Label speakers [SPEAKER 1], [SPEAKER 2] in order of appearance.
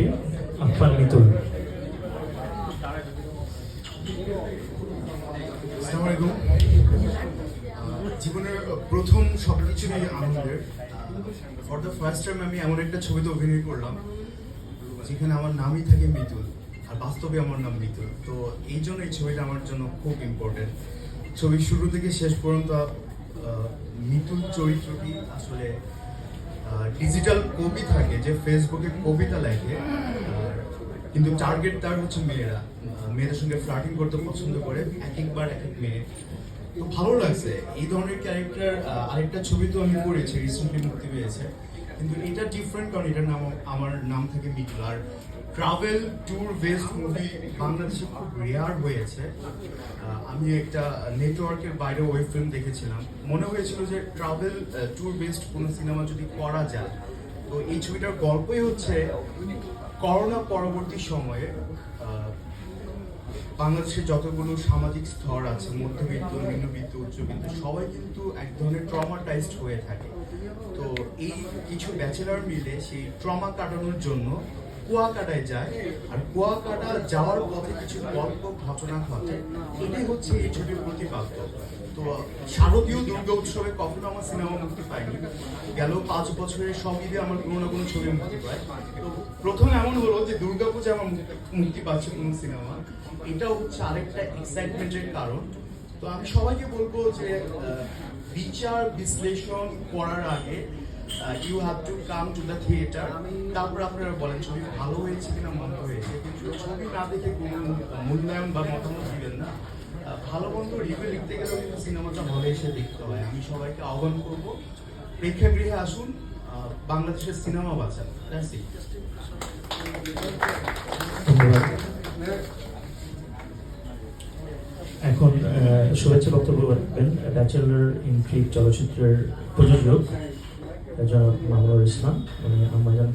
[SPEAKER 1] শিল্পী আফান মিতুল।
[SPEAKER 2] আসসালামু আলাইকুম। আহ, জীবনের প্রথম সবকিছু নিয়ে আনন্দের ফর দ্য ফার্স্ট টাইম আমি এমন একটা ছবিতে অভিনয় করলাম যেখানে আমার নামই থাকে মিতুল আর বাস্তবে আমার নাম মিতুল। তো এই জন্য এই ছবিটা আমার জন্য খুব ইম্পর্টেন্ট ছবির শুরু থেকে শেষ পর্যন্ত মিতুল চরিত্রটি আসলে ডিজিটাল কবি থাকে, যে ফেসবুকে কবিতা লেখে কিন্তু টার্গেট তার হচ্ছে মেয়েরা। মেয়েদের সঙ্গে ফ্লার্টিং করতে পছন্দ করে এক একবার এক এক মেয়ে। তো ভালো লাগছে। এই ধরনের ক্যারেক্টার আরেকটা ছবি তো আমি করেছি রিসেন্টলি মুক্তি পেয়েছে। কিন্তু এটা ডিফারেন্ট কারণ এটার নাম, আমার নাম থেকে মিতুল আর ট্রাভেল ট্যুর বেসড মুভি বাংলাদেশে খুব রেয়ার হয়েছে আমি একটা নেটওয়ার্কের বাইরে ওয়েব ফিল্ম দেখেছিলাম। মনে হয়েছিল যে ট্রাভেল ট্যুর বেসড কোনো সিনেমা যদি করা যায়, তো এই ছবিটার গল্পই হচ্ছে করোনা পরবর্তী সময়ে বাংলাদেশের যতগুলো সামাজিক স্তর আছে, মধ্যবিত্ত, নিম্নবিত্ত উচ্চবিত্ত সবাই কিন্তু এক ধরনের ট্রমাটাইজড হয়ে থাকে। তো এই কিছু ব্যাচেলার মিলে সেই ট্রমা কাটানোর জন্য কুয়াকাটায় যায়। আর কুয়াকাটা যাওয়ার পথে কিছু গল্প ঘটনা ঘটে। এটাই হচ্ছে এই ছবির প্রতিপাদ্য। তো শারদীয় দুর্গা উৎসবে কখনো আমার সিনেমা মুক্তি পায়নি। গেল পাঁচ বছরের সব আমার কোনো না কোনো ছবি মুক্তি পায়। তো প্রথম এমন হলো যে দুর্গাপূজা আমার মুক্তি- পাচ্ছে কোনো সিনেমা। এটাও হচ্ছে আরেকটা এক্সাইটমেন্টের কারণ। তো আমি সবাইকে বলব যে বিচার বিশ্লেষণ করার আগে you have to come to the theatre তারপর আপনারা বলেন ছবি ভালো হয়েছে কিনা মন্দ হয়েছে। কিন্তু ছবি না দেখে কোনো মূল্যায়ন বা মতামত দিবেন না। ভালো মন্দ রিভিউ লিখতে গেলেও কিন্তু সিনেমাটা হলে এসে দেখতে হয়। আমি সবাইকে আহ্বান করব প্রেক্ষাগৃহে আসুন বাংলাদেশের সিনেমা বাঁচান it.
[SPEAKER 1] শুভেচ্ছা বক্তব্য রাখবেন। ব্যাচেলর ইন ক্রিপ চলচ্চিত্রের প্রযোজক জনাব মামুনুর ইসলাম উনি আমাজন